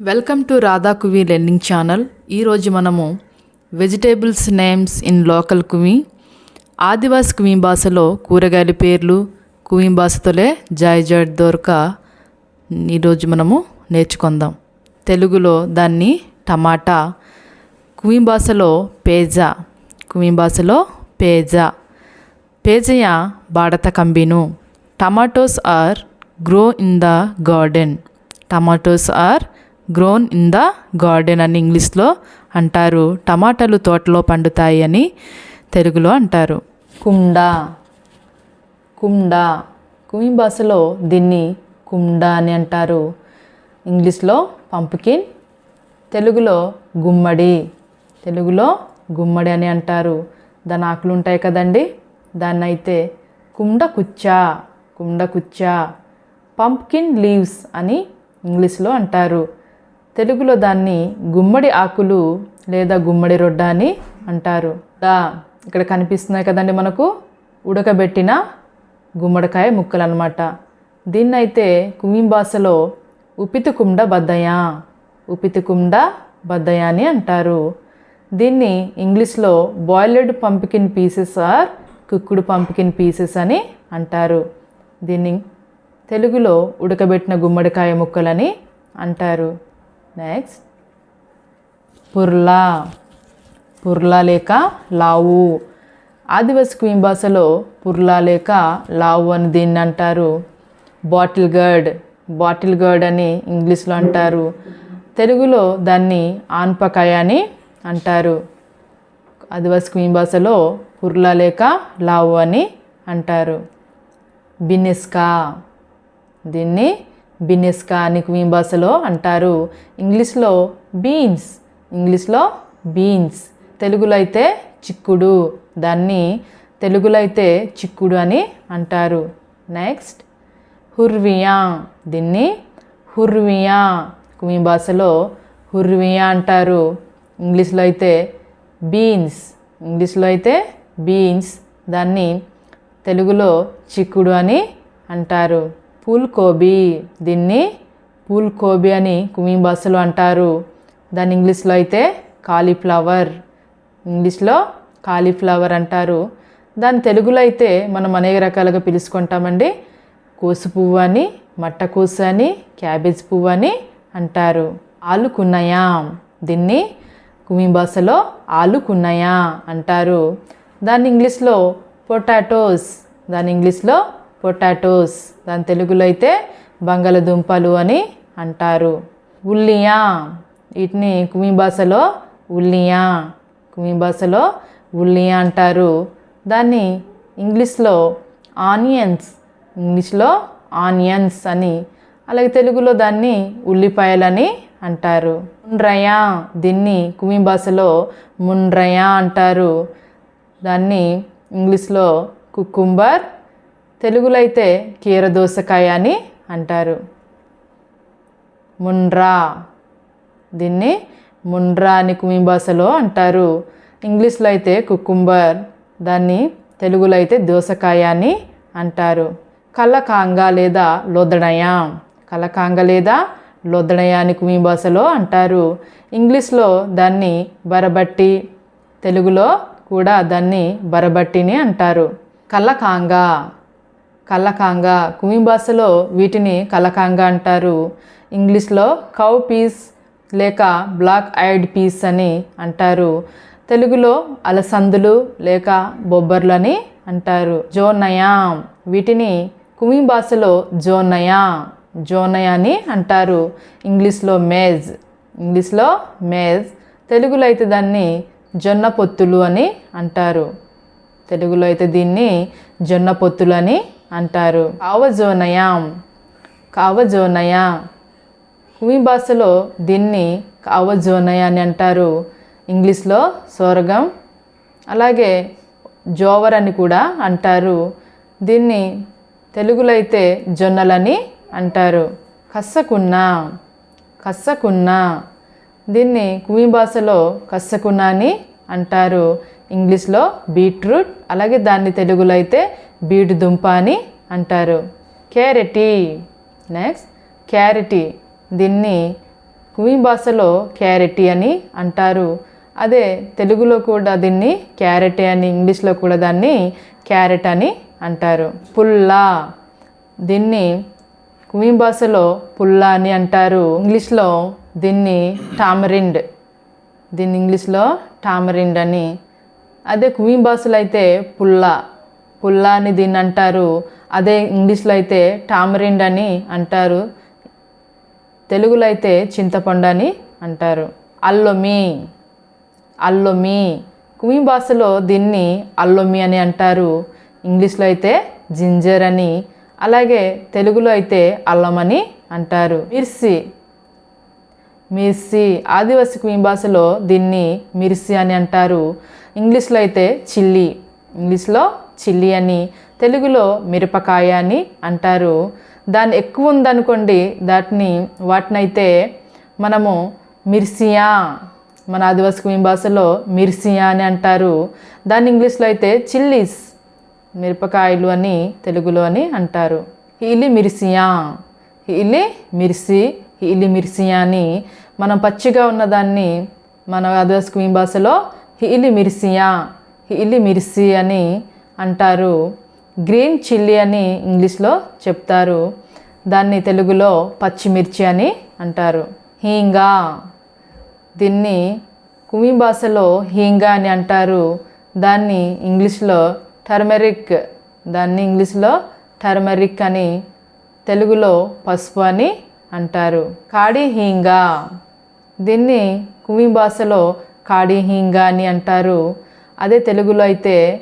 Welcome to Radha Kuvi learning channel. ఈరోజు మనము vegetables names in local Kuvi Adivasi Kuvi భాషలో కూరగాయల పేర్లు కువి భాషతోలే జాయ్ జాడ్ దొరక ఈరోజు మనము నేర్చుకుందాం. తెలుగులో దాన్ని టమాటా కువి భాషలో పేజా కువి భాషలో పేజా. పేజయ బాడత కంబీను. Tomatoes are grow in the garden. Tomatoes are grown in the garden అని ఇంగ్లీష్లో అంటారు. టమాటాలు తోటలో పండుతాయి అని తెలుగులో అంటారు. కుండ. కుండ. కుమి భాషలో దీన్ని కుండ అని అంటారు. ఇంగ్లీష్లో పంపుకిన్ తెలుగులో గుమ్మడి. తెలుగులో గుమ్మడి అని అంటారు. దాని ఆకులు ఉంటాయి కదండి. దాన్ని అయితే కుండ కుచ్చా కుండ కుచ్చా. పంప్కిన్ లీవ్స్ అని ఇంగ్లీష్లో అంటారు. తెలుగులో దాన్ని గుమ్మడి ఆకులు లేదా గుమ్మడి రొడ్డ అని అంటారు. దా ఇక్కడ కనిపిస్తున్నాయి కదండి మనకు. ఉడకబెట్టిన గుమ్మడికాయ ముక్కలు అనమాట దీన్నైతే కుమిం భాషలో ఉపితికుండ బద్దయా ఉపితికుండ బద్దయా అని అంటారు. దీన్ని ఇంగ్లీష్లో boiled pumpkin pieces or cooked pumpkin pieces అని అంటారు. దీన్ని తెలుగులో ఉడకబెట్టిన గుమ్మడికాయ ముక్కలని అంటారు. నెక్స్ట్ పుర్లా. పుర్లా లేక లావు. ఆదివాసి క్వీన్ భాషలో పుర్లా లేక లావు అని దీన్ని అంటారు. Bottle girt. బాటిల్ గర్డ్ అని ఇంగ్లీష్లో అంటారు. తెలుగులో దాన్ని ఆన్పకాయ అని అంటారు. ఆదివాసి క్వీన్ భాషలో పుర్లా లేక లావు అని అంటారు. బినిస్కా దీన్ని బినెస్కా అని క్వీన్ భాషలో అంటారు. ఇంగ్లీష్లో బీన్స్ ఇంగ్లీష్లో బీన్స్. తెలుగులో అయితే చిక్కుడు దాన్ని తెలుగులో అయితే చిక్కుడు అని అంటారు. నెక్స్ట్ హుర్వియా దీన్ని హుర్వియా కుమి భాషలో హుర్వియా అంటారు. ఇంగ్లీష్లో అయితే బీన్స్ ఇంగ్లీష్లో అయితే బీన్స్ దాన్ని తెలుగులో చిక్కుడు అని అంటారు. పూల్కోబీ. దీన్ని పూల్కోబీ అని కుమి భాషలో అంటారు. దాని ఇంగ్లీష్లో అయితే కాలీఫ్లవర్ ఇంగ్లీష్లో కాలీఫ్లవర్ అంటారు. దాని తెలుగులో అయితే మనం అనేక రకాలుగా పిలుచుకుంటామండి. కోసు పువ్వు అని మట్ట కోసు అని క్యాబేజ్ పువ్వు అని అంటారు. ఆలుకున్నయా దీన్ని కుమి భాషలో ఆలుకున్నయా అంటారు. దాన్ని ఇంగ్లీష్లో పొటాటోస్ దాని ఇంగ్లీష్లో పొటాటోస్. దాని తెలుగులో అయితే బంగాళదుంపలు అని అంటారు. ఉల్లియా. వీటిని కుమి భాషలో ఉల్లియా. కుమి భాషలో ఉల్లియా అంటారు. దాన్ని ఇంగ్లీష్లో ఆనియన్స్ ఇంగ్లీష్లో ఆనియన్స్ అని అలాగే తెలుగులో దాన్ని ఉల్లిపాయలని అంటారు. ముండ్రయా దీన్ని కుమి భాషలో ముండ్రయా అంటారు. దాన్ని ఇంగ్లీష్లో కుకుంబర్ తెలుగులో అయితే కీరదోసకాయ అని అంటారు. ముండ్రా. దీన్ని ముండ్రా అని కుమి భాషలో అంటారు. ఇంగ్లీష్లో అయితే కుకుంబర్ దాన్ని తెలుగులో అయితే దోసకాయ అని అంటారు. కలకాంగ లేదా లొదడయ. కలకాంగ లేదా లొదడయ అని కుమి భాషలో అంటారు. ఇంగ్లీష్లో దాన్ని బరబట్టి తెలుగులో కూడా దాన్ని బరబట్టిని అంటారు. కలకాంగ. కలకాంగ కుమి భాషలో వీటిని కలకాంగ అంటారు. ఇంగ్లీష్లో కౌ పీస్ లేక బ్లాక్ ఐడ్ పీస్ అని అంటారు. తెలుగులో అలసందులు లేక బొబ్బర్లు అని అంటారు. జోనయా వీటిని కుమి భాషలో జోనయా జోనయా అని అంటారు. ఇంగ్లీష్లో మేజ్ ఇంగ్లీష్లో మేజ్ తెలుగులో అయితే దాన్ని జొన్న పొత్తులు అని అంటారు. తెలుగులో అయితే దీన్ని జొన్న పొత్తులు అని అంటారు. కావజోనయా కావజోనయా. కుమి భాషలో దీన్ని కావజోనయ అని అంటారు. ఇంగ్లీష్లో సోరగం అలాగే జోవర్ అని కూడా అంటారు. దీన్ని తెలుగులో అయితే జొన్నలని అంటారు. కస్సకున్న కస్సకున్న. దీన్ని కుమి భాషలో కస్సకున్న అని అంటారు. ఇంగ్లీష్లో బీట్రూట్ అలాగే దాన్ని తెలుగులో అయితే బీటు దుంప అని అంటారు. క్యారెటీ. నెక్స్ట్ క్యారెటీ. దీన్ని కుమి భాషలో క్యారెటీ అని అంటారు. అదే తెలుగులో కూడా దీన్ని క్యారెట్ అని ఇంగ్లీష్లో కూడా దాన్ని క్యారెట్ అని అంటారు. పుల్లా. దీన్ని కుమి భాషలో పుల్లా అని అంటారు. ఇంగ్లీష్లో దీన్ని టామరిండ్. దీన్ని ఇంగ్లీష్లో టామరిండ్ అని అదే కుమి భాషలో అయితే పుల్లా. పుల్లా అని దీన్ని అంటారు. అదే ఇంగ్లీష్లో అయితే టామరిండ్ అని అంటారు. తెలుగులో అయితే చింతపండు అని అంటారు. అల్లొమి. అల్లొమి. కుమి భాషలో దీన్ని అల్లొమి అని అంటారు. ఇంగ్లీష్లో అయితే జింజర్ అని. అలాగే తెలుగులో అయితే అల్లం అని అంటారు. మిర్సి. మిర్సి. ఆదివాసి కుమి భాషలో దీన్ని మిర్సి అని అంటారు. ఇంగ్లీష్లో అయితే చిల్లీ ఇంగ్లీష్లో చిల్లీ అని తెలుగులో మిరపకాయ అని అంటారు. దాన్ని ఎక్కువ ఉందనుకోండి దాటిని వాటినైతే మనము మిర్సియా మన ఆదివాసి కుమి భాషలో మిర్సియా అని అంటారు. దాన్ని ఇంగ్లీష్లో అయితే చిల్లీస్ మిరపకాయలు అని తెలుగులో అని అంటారు. హీలి మిర్సియా హీలి మిర్సి హీలి మిర్సియా అని మనం పచ్చిగా ఉన్నదాన్ని మన ఆదివాసి కుమి భాషలో హీలి మిర్సియా హీలి మిర్సి అని అంటారు. గ్రీన్ చిల్లీ అని ఇంగ్లీష్లో చెప్తారు. దాన్ని తెలుగులో పచ్చిమిర్చి అని అంటారు. హీంగా. దీన్ని కుమి భాషలో హీంగా అని అంటారు. దాన్ని ఇంగ్లీష్లో టర్మెరిక్ దాన్ని ఇంగ్లీష్లో టర్మెరిక్ అని తెలుగులో పసుపు అని అంటారు. కాడి హీంగా. దీన్ని కుమి భాషలో కాడి హీంగా అని అంటారు. అదే తెలుగులో అయితే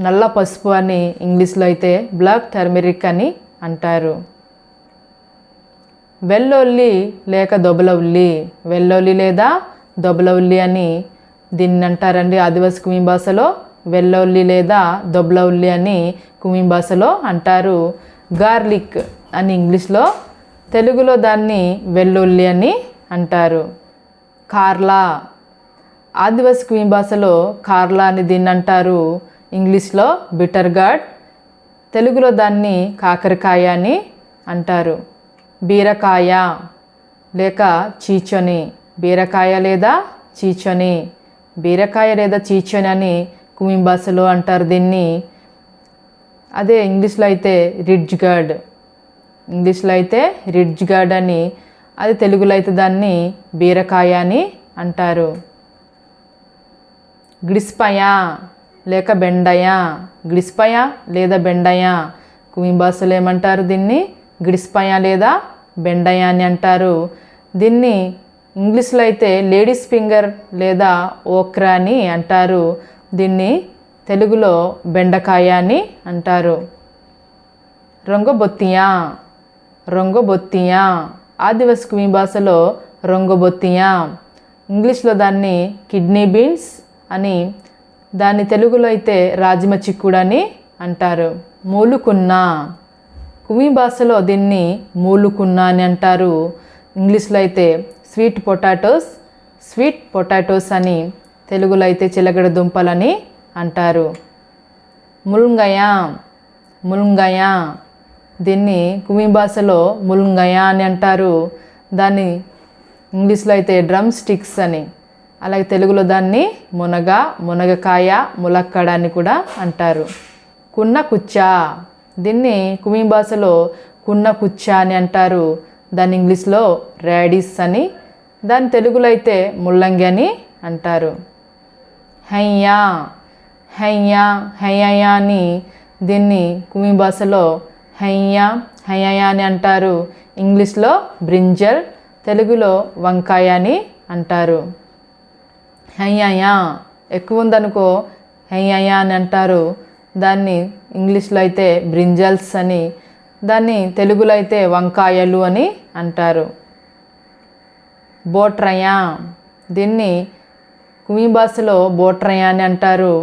నల్ల పసుపు అని ఇంగ్లీష్లో అయితే బ్లాక్ టర్మెరిక్ అని అంటారు. వెల్లోల్లి లేక దొబల ఉల్లి వెల్లోల్లి లేదా దొబల ఉల్లి అని దీన్ని అంటారండి ఆదివాసి కుమి భాషలో. వెల్లోల్లి లేదా దొబల ఉల్లి అని కుమి భాషలో అంటారు. గార్లిక్ అని ఇంగ్లీష్లో. తెలుగులో దాన్ని వెల్లుల్లి అని అంటారు. కార్లా ఆదివాసి క్వీన్ భాషలో కార్లా అని దీన్ని అంటారు. ఇంగ్లీష్లో బిటర్ గార్డ్ తెలుగులో దాన్ని కాకరకాయ అని అంటారు. బీరకాయ లేక చీచొని. బీరకాయ లేదా చీచొని. బీరకాయ లేదా చీచొని అని కుమి భాషలో అంటారు దీన్ని. అదే ఇంగ్లీష్లో అయితే రిడ్జ్ గార్డ్ ఇంగ్లీష్లో అయితే రిడ్జ్ గార్డ్ అని. అది తెలుగులో అయితే దాన్ని బీరకాయ అని అంటారు. గ్రిస్పయ లేక బెండయా? గ్రిస్పయ లేదా బెండయా? కుమి భాషలో ఏమంటారు దీన్ని? గ్రిస్పయ లేదా బెండయా అని అంటారు. దీన్ని ఇంగ్లీష్లో అయితే లేడీస్ ఫింగర్ లేదా ఓక్రా అని అంటారు. దీన్ని తెలుగులో బెండకాయ అని అంటారు. రొంగబొత్తియా రొంగబొత్తియా. ఆదివాసి కుమి భాషలో రొంగబొత్తియా. ఇంగ్లీష్లో దాన్ని కిడ్నీ బీన్స్ అని దాన్ని తెలుగులో అయితే రాజమ చిక్కుడు అని అంటారు. మూలుకున్న. కుమి భాషలో దీన్ని మూలుకున్న అని అంటారు. ఇంగ్లీష్లో అయితే స్వీట్ పొటాటోస్ స్వీట్ పొటాటోస్ అని తెలుగులో అయితే చిలగడ దుంపలని అంటారు. ముల్ంగయ ముల్ంగయ దీన్ని కుమి భాషలో ముల్ంగయ అని అంటారు. దాన్ని ఇంగ్లీష్లో అయితే డ్రమ్ స్టిక్స్ అని. అలాగే తెలుగులో దాన్ని మునగ మునగకాయ ములక్కడ అని కూడా అంటారు. కున్న కుచ్చ. దీన్ని కుమి భాషలో కున్న కుచ్చ అని అంటారు. దాన్ని ఇంగ్లీష్లో ర్యాడీస్ అని దాని తెలుగులో అయితే ముల్లంగి అని అంటారు. హయ్యా హయ్యా హయ్యా అని దీన్ని కుమి భాషలో హయ్యా హయ్యా అని అంటారు. ఇంగ్లీష్లో బ్రింజల్ తెలుగులో వంకాయ అని అంటారు. హయ్యా ఎక్కువ ఉందనుకో హయ్యా అని అంటారు. దాన్ని ఇంగ్లీష్లో అయితే బ్రింజల్స్ అని దాన్ని తెలుగులో అయితే వంకాయలు అని అంటారు. బోట్రయా దీన్ని కుమి భాషలో బోట్రయా అని అంటారు.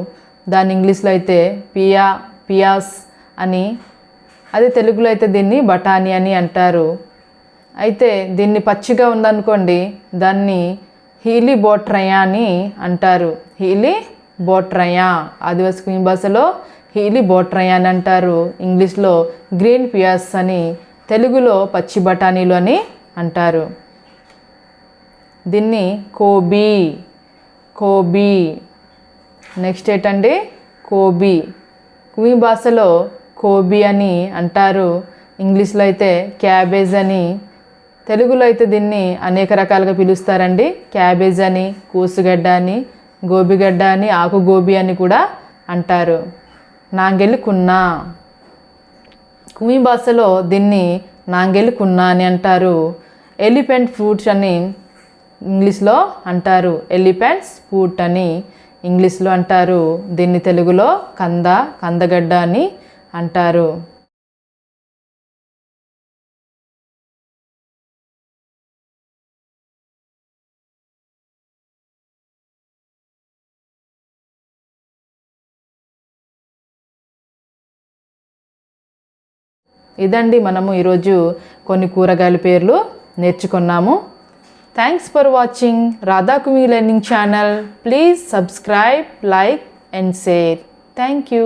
దాన్ని ఇంగ్లీష్లో అయితే పియా పియాస్ అని అదే తెలుగులో అయితే దీన్ని బఠానీ అని అంటారు. అయితే దీన్ని పచ్చిగా ఉందనుకోండి దాన్ని హీలిబోట్రయా అని అంటారు. హీలీ బోట్రయా ఆదివాసి కుమి భాషలో హీలీ బోట్రయా అని అంటారు. ఇంగ్లీష్లో గ్రీన్ పియాస్ అని తెలుగులో పచ్చి బఠానీలు అని అంటారు. దీన్ని కోబీ కోబీ. నెక్స్ట్ ఏంటండి? కోబీ. కుమి భాషలో కోబీ అని అంటారు. ఇంగ్లీష్లో అయితే క్యాబేజ్ అని తెలుగులో అయితే దీన్ని అనేక రకాలుగా పిలుస్తారండి. క్యాబేజ్ అని కూసుగడ్డ అని గోబిగడ్డ అని ఆకు గోబి అని కూడా అంటారు. నాంగెల్లి కున్నా. కుమి భాషలో దీన్ని నాంగెల్లి కున్నా అని అంటారు. ఎలిఫెంట్ ఫ్రూట్స్ అని ఇంగ్లీష్లో అంటారు. ఎలిఫెంట్స్ ఫ్రూట్ అని ఇంగ్లీష్లో అంటారు. దీన్ని తెలుగులో కంద కందగడ్డ అని అంటారు. ఇదండి మనము ఈరోజు కొన్ని కూరగాయల పేర్లు నేర్చుకున్నాము. Thanks for watching రాధాకుమి learning channel please subscribe like and share thank you